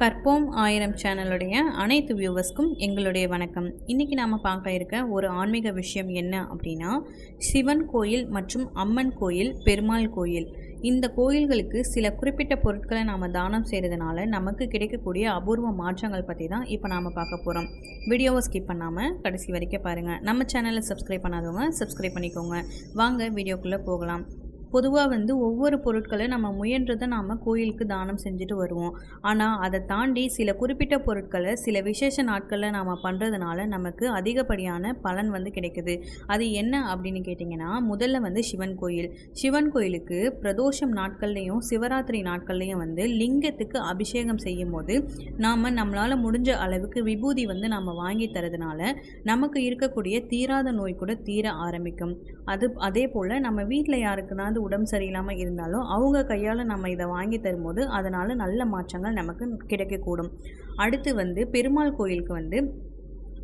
கற்போம் ஆயிரம் சேனலுடைய அனைத்து வியூவர்ஸ்க்கும் எங்களுடைய வணக்கம். இன்றைக்கி நாம் பார்க்க இருக்க ஒரு ஆன்மீக விஷயம் என்ன அப்படின்னா சிவன் கோயில் மற்றும் அம்மன் கோயில் பெருமாள் கோயில். இந்த கோயில்களுக்கு சில குறிப்பிட்ட பொருட்களை நாம் தானம் செய்கிறதுனால நமக்கு கிடைக்கக்கூடிய அபூர்வ மாற்றங்கள் பற்றி தான் இப்போ நாம் பார்க்க போகிறோம் வீடியோவை ஸ்கிப் பண்ணாமல் கடைசி வரைக்கும் பாருங்கள் நம்ம சேனலை சப்ஸ்கிரைப் பண்ணாதவங்க சப்ஸ்கிரைப் பண்ணிக்கோங்க. வாங்க வீடியோக்குள்ளே போகலாம். பொதுவாக வந்து ஒவ்வொரு பொருட்களை நம்ம முயன்றதை நாம் கோயிலுக்கு தானம் செஞ்சுட்டு வருவோம். ஆனால் அதை தாண்டி சில குறிப்பிட்ட பொருட்களை சில விசேஷ நாட்களில் நாம் பண்ணுறதுனால நமக்கு அதிகப்படியான பலன் வந்து கிடைக்குது. அது என்ன அப்படின்னு கேட்டிங்கன்னா முதல்ல வந்து சிவன் கோயில். சிவன் கோயிலுக்கு பிரதோஷம் நாட்கள்லேயும் சிவராத்திரி நாட்கள்லேயும் வந்து லிங்கத்துக்கு அபிஷேகம் செய்யும் போது நாம் நம்மளால் முடிஞ்ச அளவுக்கு விபூதி வந்து நம்ம வாங்கி தரதுனால நமக்கு இருக்கக்கூடிய தீராத நோய் கூட தீர ஆரம்பிக்கும். அது அதே போல் நம்ம வீட்டில் யாருக்குனாவது உடம்பு சரியில்லாமல் இருந்தாலும் அவங்க கையால் நம்ம இதை வாங்கி தரும்போது அதனால் நல்ல மாற்றங்கள் நமக்கு கிடைக்கக்கூடும். அடுத்து வந்து பெருமாள் கோயிலுக்கு வந்து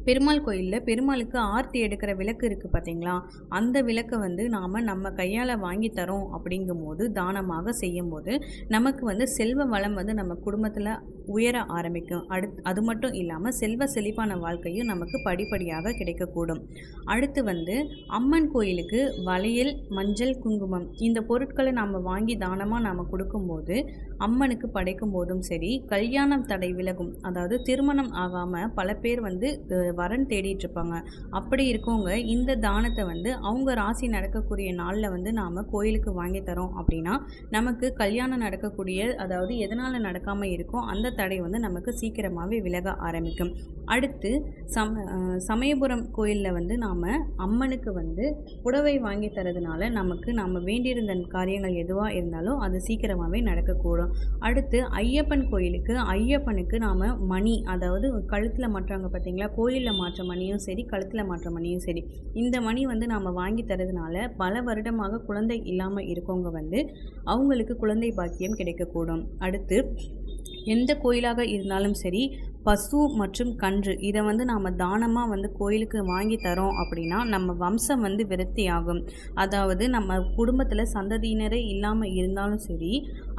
பெருமாள் கோயிலில் பெருமாளுக்கு ஆர்த்தி எடுக்கிற விளக்கு இருக்குது பார்த்தீங்களா அந்த விளக்கை வந்து நாம் நம்ம கையால் வாங்கி தரோம் அப்படிங்கும்போது தானமாக செய்யும்போது நமக்கு வந்து செல்வ வளம் வந்து நம்ம குடும்பத்தில் உயர ஆரம்பிக்கும். அடுத் அது மட்டும் இல்லாமல் செல்வ செழிப்பான வாழ்க்கையும் நமக்கு படிப்படியாக கிடைக்கக்கூடும். அடுத்து வந்து அம்மன் கோயிலுக்கு வளையல் மஞ்சள் குங்குமம் இந்த பொருட்களை நாம் வாங்கி தானமாக நாம் கொடுக்கும்போது அம்மனுக்கு படைக்கும் போதும் சரி கல்யாணம் தடை விலகும். அதாவது திருமணம் ஆகாமல் பல பேர் வந்து வரன் தேடிட்டு இருப்பாங்க அப்படி இருக்கவங்க இந்த தானத்தை வந்து அவங்க ராசி நடக்கக்கூடிய நாளில் வந்து நாம் கோயிலுக்கு வாங்கி தரோம் அப்படின்னா நமக்கு கல்யாணம் நடக்கக்கூடிய அதாவது எதனால் நடக்காமல் இருக்கோ அந்த தடை வந்து நமக்கு சீக்கிரமாகவே விலக ஆரம்பிக்கும். அடுத்து சம சமயபுரம் கோயிலில் வந்து நாம் அம்மனுக்கு வந்து புடவை வாங்கி தரதுனால நமக்கு நாம் வேண்டியிருந்த காரியங்கள் எதுவாக இருந்தாலும் அது சீக்கிரமாகவே நடக்கக்கூடும். அடுத்து ஐயப்பன் கோயிலுக்கு ஐயப்பனுக்கு நாம் மணி அதாவது கழுத்தில் மாட்டுறாங்க பார்த்தீங்களா கோயிலில் மாற்ற மணியும் சரி கழுத்தில் மாற்ற மணியும் சரி. இந்த மணி வந்து நாம் வாங்கி தரதுனால பல வருடமாக குழந்தை இல்லாமல் இருக்கவங்க வந்து அவங்களுக்கு குழந்தை பாக்கியம் கிடைக்கக்கூடும். அடுத்து எந்த கோயிலாக இருந்தாலும் சரி பசு மற்றும் கன்று இதை வந்து நாம் தானமாக வந்து கோயிலுக்கு வாங்கி தரோம் அப்படின்னா நம்ம வம்சம் வந்து விருத்தி ஆகும் அதாவது நம்ம குடும்பத்தில் சந்ததியினரே இல்லாமல் இருந்தாலும் சரி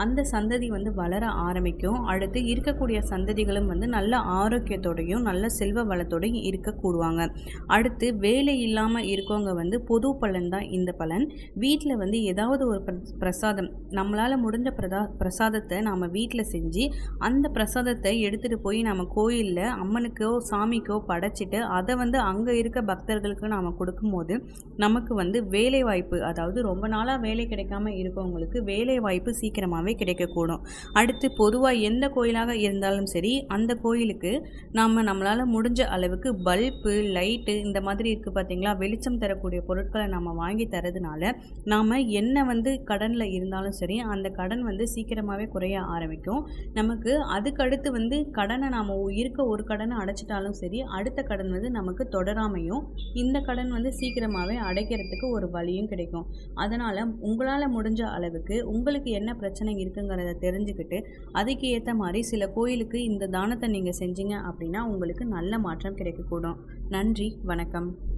அந்த சந்ததி வந்து வளர ஆரம்பிக்கும். அடுத்து இருக்கக்கூடிய சந்ததிகளும் வந்து நல்ல ஆரோக்கியத்தோடையும் நல்ல செல்வ வளத்தோடையும் இருக்கக்கூடுவாங்க. அடுத்து வேலை இல்லாமல் இருக்கவங்க வந்து பொது பலன் தான் இந்த பலன். வீட்டில் வந்து ஏதாவது ஒரு பிரசாதம் நம்மளால் முடிஞ்ச பிரதா பிரசாதத்தை நாம் வீட்டில் செஞ்சு அந்த பிரசாதத்தை எடுத்துகிட்டு போய் நம்ம கோயிலில் அம்மனுக்கோ சாமிக்கோ படைச்சிட்டு அதை வந்து அங்கே இருக்க பக்தர்களுக்கு நாம் கொடுக்கும்போது நமக்கு வந்து வேலை வாய்ப்பு அதாவது ரொம்ப நாளாக வேலை கிடைக்காம இருக்கவங்களுக்கு வேலை வாய்ப்பு சீக்கிரமாகவே கிடைக்கக்கூடும். அடுத்து பொதுவாக எந்த கோயிலாக இருந்தாலும் சரி அந்த கோயிலுக்கு நாம் நம்மளால் முடிஞ்ச அளவுக்கு பல்பு லைட்டு இந்த மாதிரி இருக்குது பார்த்தீங்களா வெளிச்சம் தரக்கூடிய பொருட்களை நம்ம வாங்கி தரதுனால நாம் என்ன வந்து கடனில் இருந்தாலும் சரி அந்த கடன் வந்து சீக்கிரமாகவே குறைய ஆரம்பிக்கும். நமக்கு அதுக்கடுத்து வந்து கடனை நாம் இருக்க ஒரு கடனை அடைச்சிட்டாலும் சரி அடுத்த கடன் வந்து நமக்கு தொடராமையும் இந்த கடன் வந்து சீக்கிரமாகவே அடைக்கிறதுக்கு ஒரு வழியும் கிடைக்கும். அதனால் உங்களால் முடிஞ்ச அளவுக்கு உங்களுக்கு என்ன பிரச்சனை இருக்குங்கிறத தெரிஞ்சுக்கிட்டு அதுக்கு ஏற்ற மாதிரி சில கோயிலுக்கு இந்த தானத்தை நீங்கள் செஞ்சீங்க அப்படின்னா உங்களுக்கு நல்ல மாற்றம் கிடைக்கக்கூடும். நன்றி வணக்கம்.